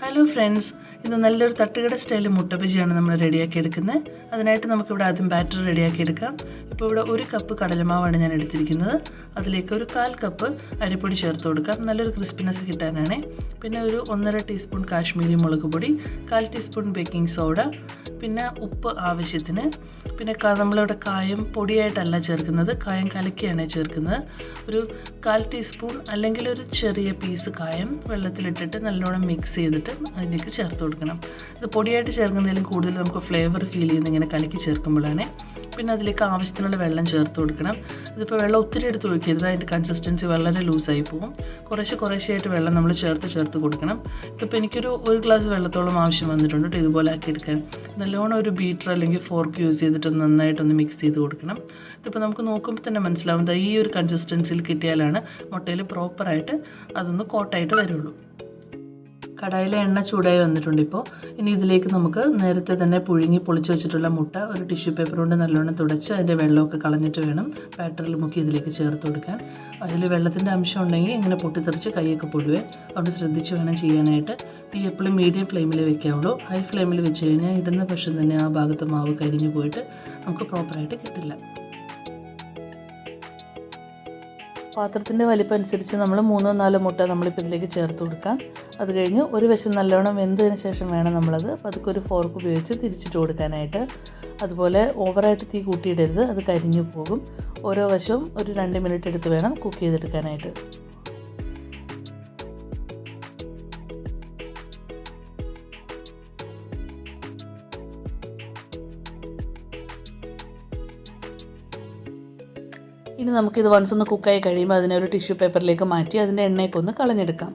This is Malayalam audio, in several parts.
Hello friends, ഇത് നല്ലൊരു തട്ടുകട സ്റ്റൈൽ മുട്ടബജിയാണ് നമ്മൾ റെഡിയാക്കി എടുക്കുന്നത്. അതിനായിട്ട് നമുക്കിവിടെ ആദ്യം ബാറ്റർ റെഡിയാക്കി എടുക്കാം. ഇപ്പോൾ ഇവിടെ ഒരു കപ്പ് കടലമാവാണ് ഞാൻ എടുത്തിരിക്കുന്നത്. അതിലേക്ക് ഒരു കാൽ കപ്പ് അരിപ്പൊടി ചേർത്ത് കൊടുക്കാം. നല്ലൊരു ക്രിസ്പിനെസ് കിട്ടാനാണ്. പിന്നെ ഒരു ഒന്നര ടീസ്പൂൺ കാശ്മീരി മുളക് പൊടി കാൽ ടീസ്പൂൺ ബേക്കിംഗ് സോഡ പിന്നെ ഉപ്പ് ആവശ്യത്തിന്. പിന്നെ നമ്മളിവിടെ കായം പൊടിയായിട്ടല്ല ചേർക്കുന്നത്. കായം കലക്കിയാണ് ചേർക്കുന്നത്. ഒരു കാൽ ടീസ്പൂൺ അല്ലെങ്കിൽ ഒരു ചെറിയ പീസ് കായം വെള്ളത്തിലിട്ടിട്ട് നല്ലോണം മിക്സ് ചെയ്തിട്ട് അതിലേക്ക് ചേർത്ത് കൊടുക്കണം. ഇത് പൊടിയായിട്ട് ചേർക്കുന്നതിലും കൂടുതൽ നമുക്ക് ഫ്ലേവർ ഫീൽ ചെയ്യുന്ന ഇങ്ങനെ കലക്കി ചേർക്കുമ്പോഴാണ്. പിന്നെ അതിലേക്ക് ആവശ്യത്തിനുള്ള വെള്ളം ചേർത്ത് കൊടുക്കണം. ഇതിപ്പോൾ വെള്ളം ഒത്തിരി എടുത്ത് ഒഴിക്കരുത്. അതിന്റെ കൺസിസ്റ്റൻസി വളരെ ലൂസായി പോകും. കുറേശ്ശെ കുറേശ്ശെയായിട്ട് വെള്ളം നമ്മൾ ചേർത്ത് ചേർത്ത് കൊടുക്കണം. ഇതിപ്പോൾ എനിക്കൊരു ഒരു ഗ്ലാസ് വെള്ളത്തോളം ആവശ്യം വന്നിട്ടുണ്ട് കേട്ടോ ഇതുപോലെ ആക്കി എടുക്കാൻ. നല്ലോണം ഒരു ബീറ്റർ അല്ലെങ്കിൽ ഫോർക്ക് യൂസ് ചെയ്തിട്ട് നന്നായിട്ടൊന്ന് മിക്സ് ചെയ്ത് കൊടുക്കണം. ഇതിപ്പോൾ നമുക്ക് നോക്കുമ്പോൾ തന്നെ മനസ്സിലാവും ദാ ഈ ഒരു കൺസിസ്റ്റൻസിയിൽ കിട്ടിയാലാണ് മുട്ടയിൽ പ്രോപ്പറായിട്ട് അതൊന്ന് കോട്ടായിട്ട് വരുള്ളൂ. കടായിലെ എണ്ണ ചൂടായി വന്നിട്ടുണ്ട് ഇപ്പോൾ. ഇനി ഇതിലേക്ക് നമുക്ക് നേരത്തെ തന്നെ പുഴുങ്ങി പൊളിച്ച് വെച്ചിട്ടുള്ള മുട്ട ഒരു ടിഷ്യൂ പേപ്പർ കൊണ്ട് നല്ലോണം തുടച്ച് അതിന്റെ വെള്ളമൊക്കെ കളഞ്ഞിട്ട് വേണം ബാറ്ററിൽ മുക്കി ഇതിലേക്ക് ചേർത്ത് കൊടുക്കാൻ. അതിൽ വെള്ളത്തിന്റെ അംശം ഉണ്ടെങ്കിൽ ഇങ്ങനെ പൊട്ടിത്തെറിച്ച് കൈയൊക്കെ പൊടുവേ. അവിടെ ശ്രദ്ധിച്ച് വേണം ചെയ്യാനായിട്ട്. തീ എപ്പോഴും മീഡിയം ഫ്ലെയിമിൽ വെക്കാവുള്ളൂ. ഹൈ ഫ്ലെയിമിൽ വെച്ച് കഴിഞ്ഞാൽ ഇടുന്ന പക്ഷം തന്നെ ആ ഭാഗത്ത് മാവ് കരിഞ്ഞു പോയിട്ട് നമുക്ക് പ്രോപ്പറായിട്ട് കിട്ടില്ല. പാത്രത്തിന്റെ വലിപ്പം അനുസരിച്ച് നമ്മൾ മൂന്നോ നാലോ മുട്ട നമ്മളിപ്പോൾ ഇതിലേക്ക് ചേർത്ത് കൊടുക്കാം. അത് കഴിഞ്ഞ് ഒരു വശം നല്ലോണം വെന്തതിന് ശേഷം വേണം നമ്മളത് പതുക്കെ ഒരു ഫോർക്ക് ഉപയോഗിച്ച് തിരിച്ചിട്ട് കൊടുക്കാനായിട്ട്. അതുപോലെ ഓവറായിട്ട് തീ കൂട്ടിയിടരുത് അത് കരിഞ്ഞു പോകും. ഓരോ വശവും ഒരു രണ്ട് മിനിറ്റ് എടുത്ത് വേണം കുക്ക് ചെയ്തെടുക്കാനായിട്ട്. ഇനി നമുക്കിത് വൺസ് ഒന്ന് കുക്കായി കഴിയുമ്പോൾ അതിനെ ഒരു ടിഷ്യൂ പേപ്പറിലേക്ക് മാറ്റി അതിന്റെ എണ്ണയൊക്കെ ഒന്ന് കളഞ്ഞെടുക്കാം.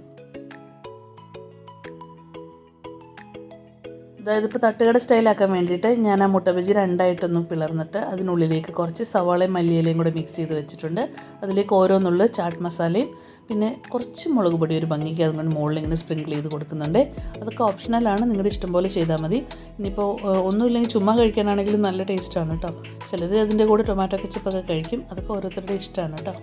അതായത് ഇപ്പോൾ തട്ടുകട സ്റ്റൈലാക്കാൻ വേണ്ടിയിട്ട് ഞാൻ ആ മുട്ട ബജി രണ്ടായിട്ടൊന്ന് പിളർന്നിട്ട് അതിനുള്ളിലേക്ക് കുറച്ച് സവാളയും മല്ലിയിലയും കൂടെ മിക്സ് ചെയ്ത് വെച്ചിട്ടുണ്ട്. അതിലേക്ക് ഓരോന്നുള്ള ചാട്ട് മസാലയും പിന്നെ കുറച്ച് മുളക് പൊടി ഒരു ഭംഗിക്ക് അതുകൊണ്ട് മുകളിൽ ഇങ്ങനെ സ്പ്രിങ്കിൾ ചെയ്ത് കൊടുക്കുന്നുണ്ട്. അതൊക്കെ ഓപ്ഷണലാണ് നിങ്ങളുടെ ഇഷ്ടം പോലെ ചെയ്താൽ മതി. ഇനിയിപ്പോൾ ഒന്നുമില്ലെങ്കിൽ ചുമ്മാ കഴിക്കാനാണെങ്കിലും നല്ല ടേസ്റ്റാണ് കേട്ടോ ചിലർ അതിന്റെ കൂടെ ടൊമാറ്റോ കെച്ചപ്പൊക്കെ കഴിക്കും അതൊക്കെ ഓരോരുത്തരുടെ ഇഷ്ടമാണ് കേട്ടോ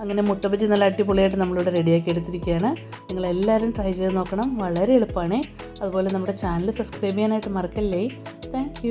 അങ്ങനെ മുട്ട നല്ല അടിപൊളിയായിട്ട് നമ്മളിവിടെ റെഡിയാക്കി എടുത്തിരിക്കുകയാണ്. നിങ്ങളെല്ലാവരും ട്രൈ ചെയ്ത് നോക്കണം. വളരെ എളുപ്പമാണ്. അതുപോലെ നമ്മുടെ ചാനൽ സബ്സ്ക്രൈബ് ചെയ്യാനായിട്ട് മറക്കല്ലേ? താങ്ക്